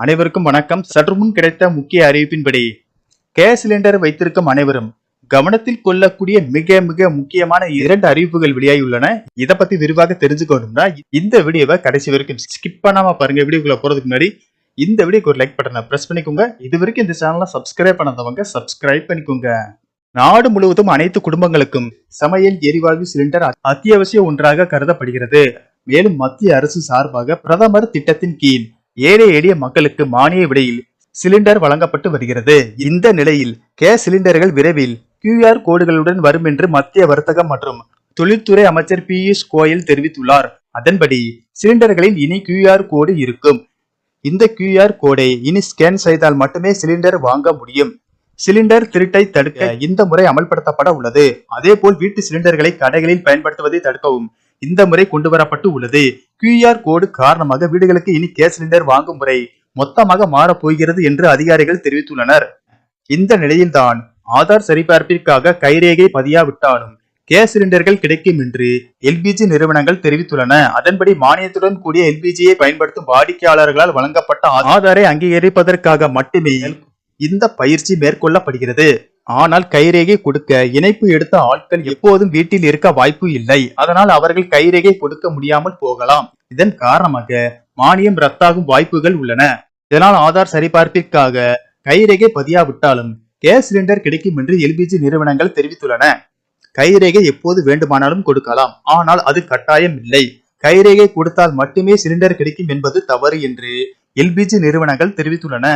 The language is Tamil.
அனைவருக்கும் வணக்கம். சற்று முன் கிடைத்த முக்கிய அறிவிப்பின்படி கேஸ் சிலிண்டர் வைத்திருக்கும் அனைவரும் கவனத்தில் கொள்ளக்கூடிய மிக மிக முக்கியமான இரண்டு அறிவிப்புகள் வெளியாகியுள்ளன. இதை பத்தி விரிவாக தெரிஞ்சுக்கணும்னா இந்த வீடியோவை கடைசி வரைக்கும் ஸ்கிப் பண்ணாம பாருங்க. வீடியோக்குள்ள போறதுக்கு முன்னாடி இந்த வீடியோக்கு ஒரு லைக் பட்டனை பிரஸ் பண்ணிக்கோங்க. இது வரைக்கும் இந்த சேனலை சப்ஸ்கிரைப் பண்ணாதவங்க சப்ஸ்கிரைப் பண்ணிக்கோங்க. நாடு முழுவதும் அனைத்து குடும்பங்களுக்கும் சமையல் எரிவாயு சிலிண்டர் அத்தியாவசிய ஒன்றாக கருதப்படுகிறது. மேலும் மத்திய அரசு சார்பாக பிரதமர் திட்டத்தின் கீழ் ஏழை எளிய மக்களுக்கு மானிய விலையில் சிலிண்டர் வழங்கப்பட்டு வருகிறது. இந்த நிலையில் கேஸ் சிலிண்டர்கள் விரைவில் கியூஆர் கோடுகளுடன் வரும் என்று மத்திய வர்த்தகம் மற்றும் தொழில்துறை அமைச்சர் பியூஷ் கோயல் தெரிவித்துள்ளார். அதன்படி சிலிண்டர்களில் இனி கியூஆர் கோடு இருக்கும். இந்த கியூஆர் கோடை இனி ஸ்கேன் செய்தால் மட்டுமே சிலிண்டர் வாங்க முடியும். சிலிண்டர் திருட்டை தடுக்க இந்த முறை அமல்படுத்தப்பட உள்ளது. அதேபோல் வீட்டு சிலிண்டர்களை கடைகளில் பயன்படுத்துவதை தடுக்கவும் இந்த முறை கொண்டு வரப்பட்டு உள்ளது. கியூஆர் கோடு காரணமாக வீடுகளுக்கு இனி கேஸ் சிலிண்டர் வாங்கும் முறை மொத்தமாக மாறப்போகிறது என்று அதிகாரிகள் தெரிவித்துள்ளனர். இந்த நிலையில்தான் ஆதார் சரிபார்ப்பிற்காக கைரேகை பதியாவிட்டாலும் கேஸ் சிலிண்டர்கள் கிடைக்கும் என்று எல்பிஜி நிறுவனங்கள் தெரிவித்துள்ளன. அதன்படி மானியத்துடன் கூடிய எல்பிஜியை பயன்படுத்தும் வாடிக்கையாளர்களால் வழங்கப்பட்ட ஆதாரை அங்கீகரிப்பதற்காக மட்டுமே இந்த பயிற்சி மேற்கொள்ளப்படுகிறது. ஆனால் கைரேகை கொடுக்க இணைப்பு எடுத்த ஆட்கள் எப்போதும் வீட்டில் இருக்க வாய்ப்பு இல்லை. அதனால் அவர்கள் கைரேகை கொடுக்க முடியாமல் போகலாம். இதன் காரணமாக மானியம் ரத்தாகும் வாய்ப்புகள் உள்ளன. இதனால் ஆதார் சரிபார்ப்பிற்காக கைரேகை பதியாவிட்டாலும் கேஸ் சிலிண்டர் கிடைக்கும் என்று எல்பிஜி நிறுவனங்கள் தெரிவித்துள்ளன. கைரேகை எப்போது வேண்டுமானாலும் கொடுக்கலாம். ஆனால் அது கட்டாயம் இல்லை. கைரேகை கொடுத்தால் மட்டுமே சிலிண்டர் கிடைக்கும் என்பது தவறு என்று எல்பிஜி நிறுவனங்கள் தெரிவித்துள்ளன.